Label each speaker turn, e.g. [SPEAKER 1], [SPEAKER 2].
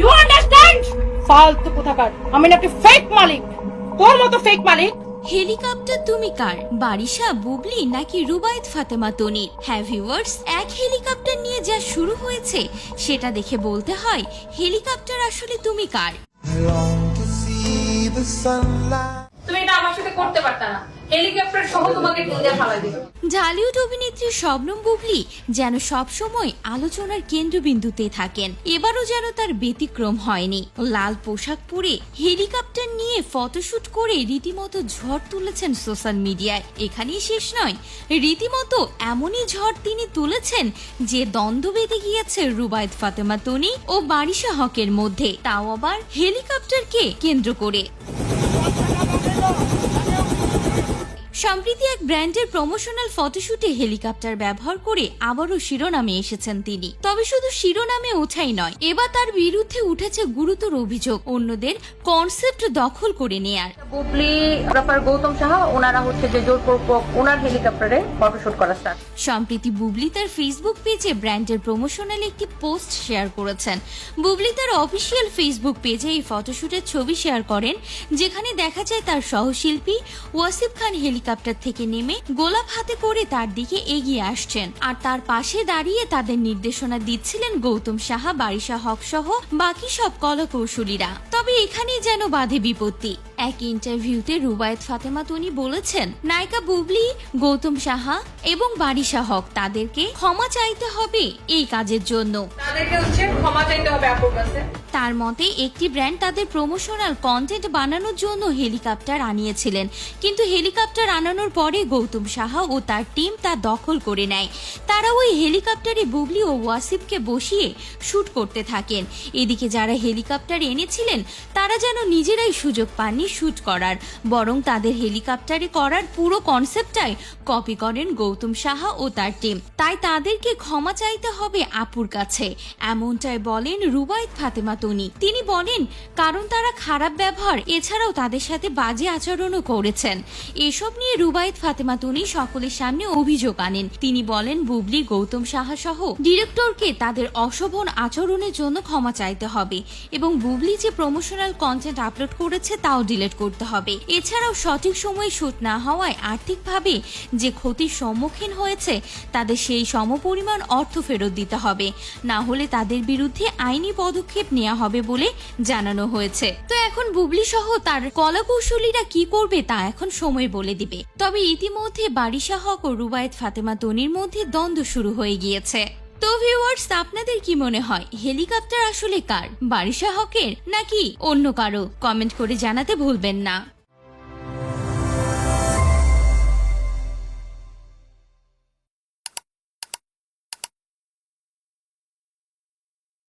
[SPEAKER 1] You understand ফালতু কোথাকার। আমি নাকি ফেক মালিক। তোর মতো ফেক মালিক।
[SPEAKER 2] হেলিকপ্টার তুমি কার? বারিশা বুবলি নাকি রুবায়ত ফাতেমা তনির? হ্যাভি ওয়ার্ডস এক হেলিকপ্টার নিয়ে যা শুরু হয়েছে সেটা দেখে বলতে হয় হেলিকপ্টার আসলে তুমি কার?
[SPEAKER 1] তুমি এটা আমার সাথে করতে পারতা না। হেলিকপ্টার
[SPEAKER 2] অভিনেত্রী শবনম বুবলি যেন সবসময় আলোচনার কেন্দ্রবিন্দুতে থাকেন, এবারও যেন তার ব্যতিক্রম হয়নি। লাল পোশাক পরে হেলিকপ্টার নিয়ে ফটোশুট করে রীতিমতো ঝড় তুলেছেন সোশ্যাল মিডিয়ায়। এখানেই শেষ নয়, রীতিমতো এমনই ঝড় তিনি তুলেছেন যে দ্বন্দ্ব বেঁধে গিয়েছে রুবায়ত ফাতেমা তনি ও বারিশা হকের মধ্যে। তাও আবার হেলিকপ্টারকে কেন্দ্র করে। ¡Vamos! ¡Vamos! সম্প্রতি এক ব্র্যান্ডের প্রমোশনাল ফটোশুটে হেলিকপ্টার ব্যবহার করে আবারও শিরোনামে এসেছেন তিনি। তবে শুধু শিরোনামে ওঠাই নয় এবার তার বিরুদ্ধে উঠেছে গুরুতর অভিযোগ অন্যদের কনসেপ্ট দখল করে নেয়ার।
[SPEAKER 1] বুবলি ব্যাপার গৌতম সাহা ওনারা হচ্ছে যে জোরপূর্বক ওনার হেলিকপ্টারে ফটোশুট করা স্টার্ট
[SPEAKER 2] সম্প্রতি বুবলি তার ফেসবুক পেজে ব্র্যান্ডের প্রমোশনাল একটি পোস্ট শেয়ার করেছেন। বুবলি তার অফিসিয়াল ফেসবুক পেজে এই ফটোশুটের ছবি শেয়ার করেন যেখানে দেখা যায় তার সহশিল্পী ওয়াসিফ খান হেলিকপ্টার থেকে নেমে গোলাপ হাতে করে তার দিকে এগিয়ে আসছেন। আর তার পাশে দাঁড়িয়ে তাদের নির্দেশনা দিচ্ছিলেন গৌতম সাহা, বারিশা হক সহ বাকি সব কলকৌশলীরা। তবে এখানেই যেন বাধে বিপত্তি। এক ইন্টারভিউতে রুবায়েত ফাতেমা তনি বলেছেন নায়িকা বুবলি গৌতম সাহা এবং বারিশা হক তাদেরকে ক্ষমা চাইতে হবে এই কাজের জন্য।
[SPEAKER 1] তাদেরকে হচ্ছে ক্ষমা চাইতে হবে আপুর কাছে।
[SPEAKER 2] তার মতে একটি ব্র্যান্ড তাদের প্রমোশনাল কন্টেন্ট বানানোর জন্য হেলিকপ্টার আনিয়েছিলেন। কিন্তু হেলিকপ্টার আনানোর পরে গৌতম সাহা ও তার টিম তা দখল করে নেয়। তারা ওই হেলিকপ্টারে বুবলি ও ওয়াসিফকে বসিয়ে শুট করতে থাকেন। এদিকে যারা হেলিকপ্টার এনেছিলেন তারা যেন নিজেরাই সুযোগ পাননি শুট করার। বরং তাদের হেলিকপ্টারে করার পুরো কনসেপ্টটাই কপি করেন গৌতম সাহা ও তার টিম তাই তাদেরকে ক্ষমা চাইতে হবে আপুর কাছে। এমনটাই বলেন রুবায়েত ফাতেমা তনি। তিনি বলেন, কারণ তারা খারাপ ব্যবহার, এছাড়াও তাদের সাথে বাজে আচরণও করেছেন। এসব নিয়ে রুবায়েত ফাতেমা তনি সকলের সামনে অভিযোগ আনেন। তিনি বলেন, বুবলি, গৌতম সাহা সহ ডিরেক্টরকে তাদের অশোভন আচরণের জন্য ক্ষমা চাইতে হবে। এবং বুবলি যে প্রমোশনাল কন্টেন্ট আপলোড করেছে, তাও ডিলিট করতে হবে। এছাড়াও সঠিক সময়ে শুট না হওয়ায় আর্থিকভাবে যে ক্ষতির সম্মুখীন হয়েছে, তাদের সেই সমপরিমাণ অর্থ ফেরত দিতে হবে। না হলে তাদের বিরুদ্ধে আইনি পদক্ষেপ নেওয়া হবে বলে জানানো হয়েছে। তো এখন বুবলি সহ তার কলাকৌশলীরা কি করবে তা এখন সময় বলে দিবে। তবে ইতিমধ্যে বারিশা হক ও রুবায়েত ফাতেমা তনির মধ্যে দ্বন্দ্ব শুরু হয়ে গিয়েছে। তো ভিউয়ার্স আপনাদের কি মনে হয়? হেলিকপ্টার আসলে কার? বারিশা হকের নাকি অন্য কারও? কমেন্ট করে জানাতে ভুলবেন না।